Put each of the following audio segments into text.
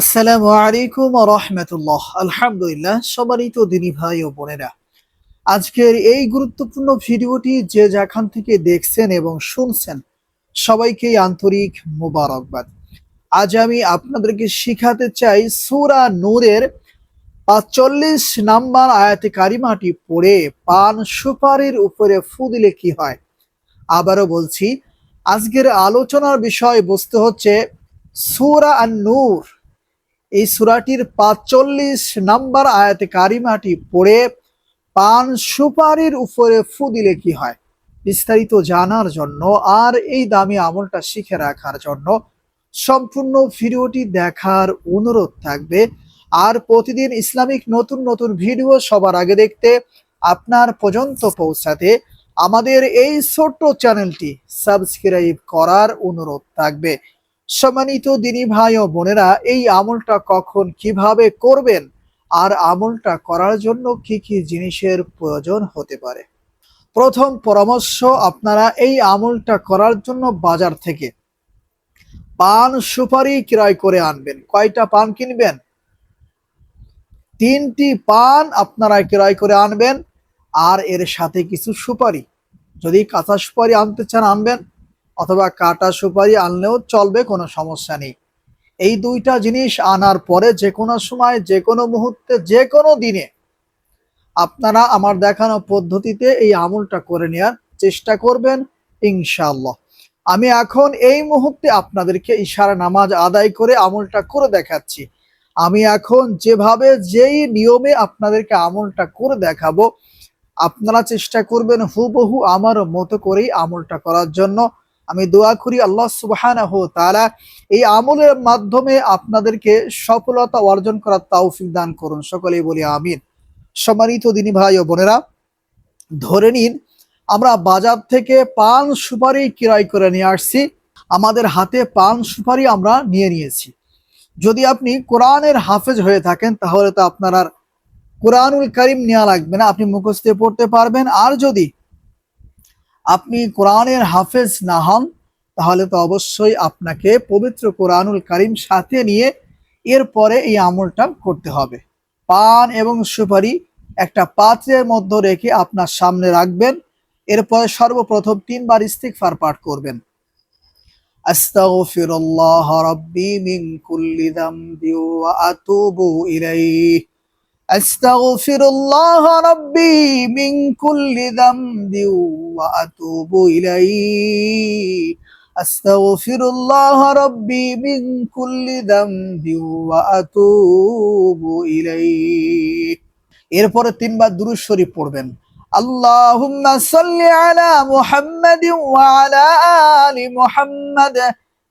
আসসালামু আলাইকুম রহমতুল্লাহ। আলহামদুলিল্লাহ সম্মানিত দিনী ভাই ও বোনেরা। আজকের এই গুরুত্বপূর্ণ ভিডিওটি যে যেখান থেকে দেখছেন এবং শুনছেন, সবাইকেই আন্তরিক মোবারকবাদ। আজ আমি আপনাদেরকে শিখাতে চাই সুরা নূরের পাঁচচল্লিশ নাম্বার আয়াতে কারিমাটি পড়ে পান সুপারির উপরে ফু দিলে কি হয়? আবারও বলছি, আজকের আলোচনার বিষয় বস্তু হচ্ছে সুরা আর নূর এই সুরাটির পাঁচচল্লিশ নাম্বার আয়াতে কারিমাটি পড়ে পান সুপারির উপরে ফু দিলে কি হয়? বিস্তারিত জানার জন্য আর এই দামি আমলটা শিখে রাখার জন্য সম্পূর্ণ ভিডিওটি দেখার অনুরোধ থাকবে। আর প্রতিদিন ইসলামিক নতুন নতুন ভিডিও সবার আগে দেখতে আপনার পর্যন্ত পৌঁছাতে আমাদের এই ছোট্ট চ্যানেলটি সাবস্ক্রাইব করার অনুরোধ থাকবে। সম্মানিত দিনী ভাই ও বোনেরা, এই আমলটা কখন কীভাবে করবেন? আর আমলটা করার জন্য কি কি জিনিসের প্রয়োজন হতে পারে? প্রথম পরামর্শ, আপনারা এই আমলটা করার জন্য বাজার থেকে পান সুপারি ক্রয় করে আনবেন। কয়টা পান কিনবেন? তিনটি পান আপনারা ক্রয় করে আনবেন, আর এর সাথে কিছু সুপারি। যদি কাঁচা সুপারি আনতে চান, আনবেন। অথবা কাটা সুপারি আনলেও চলবে, কোনো সমস্যা নেই। এই দুইটা জিনিস আনার পরে যে কোনো সময়, যে কোনো মুহূর্তে, যে কোনো দিনে আপনারা আমার দেখানো পদ্ধতিতে এই আমলটা করে নেওয়ার চেষ্টা করবেন ইনশাল্লাহ আমি এখন এই মুহূর্তে আপনাদেরকে ইশারা নামাজ আদায় করে আমলটা করে দেখাচ্ছি। আমি এখন যেভাবে, যেই নিয়মে আপনাদেরকে আমলটা করে দেখাবো, আপনারা চেষ্টা করবেন হুবহু আমার মতো করেই আমলটা করার জন্য। আমি দোয়া করি আল্লাহ সুবহানাহু এই আমলের মাধ্যমে আপনাদেরকে সফলতা অর্জন করার তৌফিক দান করুন। সকলেই বলি আমিন। সম্মানিত দিনী ভাই ও বোনেরা, ধরে নিন, আমরা বাজার থেকে পান সুপারি ক্রয় করে নিয়ে আসছি। আমাদের হাতে পান সুপারি আমরা নিয়ে নিয়েছি। যদি আপনি কোরআনের হাফেজ হয়ে থাকেন, তাহলে তো আপনার আর কোরআনুল করিম নেওয়া লাগবে না। আপনি মুখস্থে পড়তে পারবেন। আর যদি আপনি কোরআনের হাফেজ না হন, তাহলে তো অবশ্যই আপনাকে পবিত্র কোরআনুল করিম সাথে নিয়ে এরপরে এই আমলটা করতে হবে। পান এবং সুপারি একটা পাত্রের মধ্যে রেখে আপনার সামনে রাখবেন, এরপরে সর্বপ্রথম তিনবার ইস্তিগফার পাঠ করবেন। আস্তাগফিরুল্লাহ রাব্বি মিন কুল্লি যামবি ওয়া আতুবু ইলাইহি। أستغفر الله ربي من كل ذنب وأتوب إليه أستغفر الله ربي من كل ذنب وأتوب إليه এরপরে তিনবার দুরুদ শরীফ পড়বেন আল্লাহুম্মা সাল্লি আলা মুহাম্মাদিন ওয়া আলা আলি মুহাম্মাদ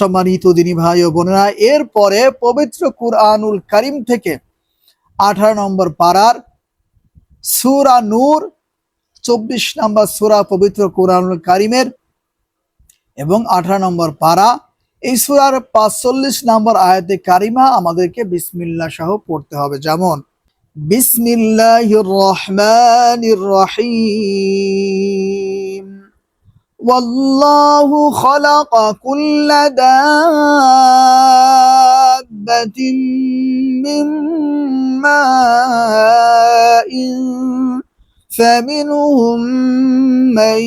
সম্মানিত দিনী ভাই ও বোনেরা, এরপরে পবিত্র কুরআনুল করিম থেকে আঠারো নম্বর পাড়ার সুরা নূর, চব্বিশ নম্বর সুরা পবিত্র কুরআনুল কারিমের এবং আঠারো নম্বর পাড়া এই সুরার পাঁচচল্লিশ নম্বর আয়াতে কারিমা আমাদেরকে বিসমিল্লা সহ পড়তে হবে। যেমন, বিসমিল্লাহির রহমানির রহিম। والله خلق كل دابة من ماء فمنهم من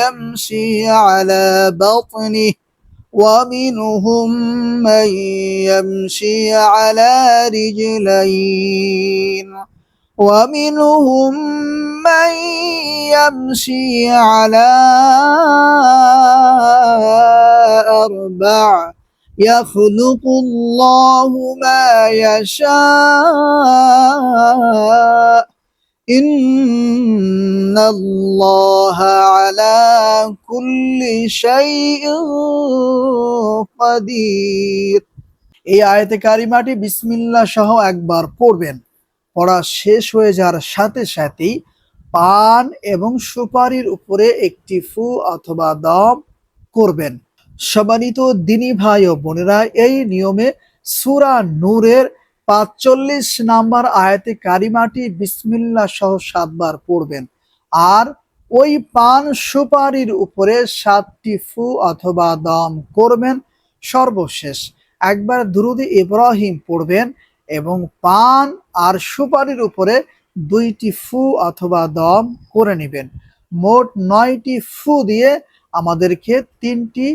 يمشي على بطنه ومنهم من يمشي على رجلين ومنهم من يمشي على أربع يخلق الله ما يشاء إن الله على كل شيء قدير এই আয়াতে কারিমাটি বিসমিল্লা সহ একবার পড়বেন পড়া শেষ হয়ে যাওয়ার সাথে সাথেই পান এবং সুপারির উপরে একটি ফু অথবা দম করবেন। সম্মানিত দিনী ভাই ও বোনেরা, এই নিয়মে সুরা নূরের পাঁচচল্লিশ নাম্বার আয়াতে কারিমাটি বিসমিল্লা সহ সাতবার পড়বেন। আর ওই পান সুপারির উপরে সাতটি ফু অথবা দম করবেন সর্বশেষ। একবার দুরুদি ইব্রাহিম পড়বেন এবং পান আর সুপারির উপরে দুইটি ফু অথবা দম করে নেবেন। মোট নয়টি ফু দিয়ে আমাদেরকে তিনটি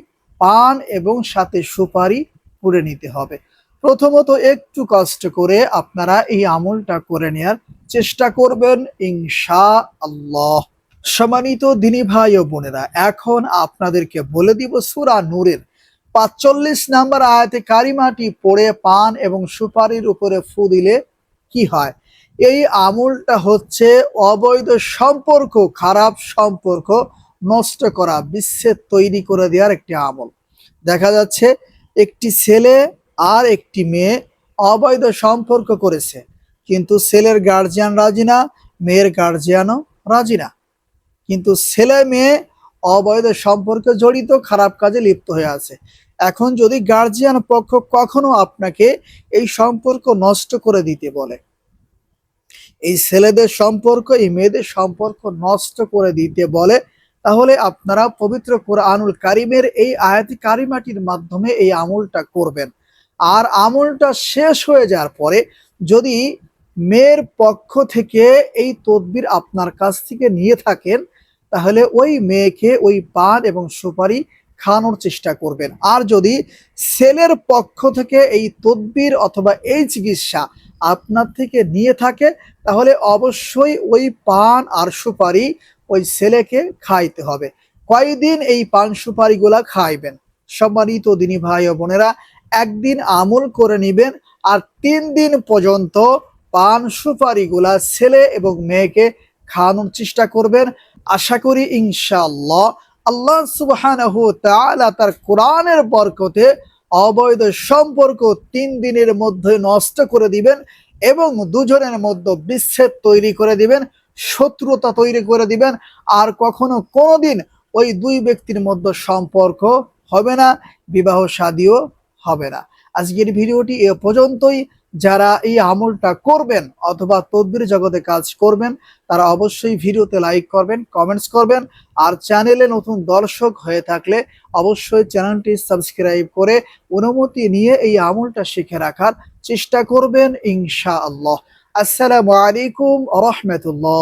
পান এবং সাথে সুপারি পুড়ে নিতে হবে। প্রথমত একটু কষ্ট করে আপনারা এই আমলটা করে নেয়ার চেষ্টা করবেন ইনশা আল্লাহ সম্মানিত দিনী ভাই ও বোনেরা, এখন আপনাদেরকে বলে দিব সুরা নূরের পাঁচচল্লিশ নাম্বার আয়াতে কারিমাটি পড়ে পান এবং সুপারির উপরে ফু দিলে কি হয়? এই আমলটা হচ্ছে অবৈধ সম্পর্ক, খারাপ সম্পর্ক নষ্ট করা, বিচ্ছেদ তৈরি করে দেওয়ার একটি আমল। দেখা যাচ্ছে একটি ছেলে আর একটি মেয়ে অবৈধ সম্পর্ক করেছে, কিন্তু ছেলের গার্জিয়ান রাজি না, মেয়ের গার্জিয়ানও রাজি না। কিন্তু ছেলে মেয়ে অবৈধ সম্পর্কে জড়িত, খারাপ কাজে লিপ্ত হয়ে আছে। এখন যদি গার্জিয়ান পক্ষ কখনো আপনাকে এই সম্পর্ক নষ্ট করে দিতে বলে এই ছেলেদের সম্পর্ক, এই মেয়েদের সম্পর্ক নষ্ট করে দিতে বলে, তাহলে আপনারা পবিত্র কোরআনুল কারিমের এই আয়াতি কারিমাটির মাধ্যমে এই আমলটা করবেন। আর আমলটা শেষ হয়ে যাওয়ার পরে যদি মেয়ের পক্ষ থেকে এই তদবির আপনার কাছ থেকে নিয়ে থাকেন, তাহলে ওই মেয়েকে ওই পান এবং সুপারি খাওয়ানোর চেষ্টা করবেন। আর যদি সেলের পক্ষ থেকে এই তদবির অথবা এই চিকিৎসা আপনার থেকে নিয়ে থাকে, তাহলে অবশ্যই ওই পান আর সুপারি ওই ছেলেকে খাইতে হবে। কয়দিন এই পান সুপারিগুলা খাইবেন? সম্মানিত দিনী ভাই ও বোনেরা, একদিন আমল করে নিবেন আর তিন দিন পর্যন্ত পান সুপারিগুলা ছেলে এবং মেয়েকে খাওয়ানোর চেষ্টা করবেন। আশা করি ইনশাআল্লাহ আল্লাহ তাআলা তার কোরআনের বরকতে অবৈধ সম্পর্ক তিন দিনের মধ্যে নষ্ট করে দিবেন এবং দুজনের মধ্যে বিচ্ছেদ তৈরি করে দিবেন, শত্রুতা তৈরি করে দিবেন। আর কখনো কোনোদিন ওই দুই ব্যক্তির মধ্যে সম্পর্ক হবে না, বিবাহ শাদীও হবে না। আজকের ভিডিওটি এ পর্যন্তই। যারা এই আমলটা করবেন অথবা তদবির জগতে কাজ করবেন, তারা অবশ্যই ভিডিওতে লাইক করবেন, কমেন্টস করবেন, আর চ্যানেলে নতুন দর্শক হয়ে থাকলে অবশ্যই চ্যানেলটি সাবস্ক্রাইব করে অনুমতি নিয়ে এই আমলটা শিখে রাখার চেষ্টা করবেন ইনশা আল্লাহ আসসালামু আলাইকুম রহমতুল্লাহ।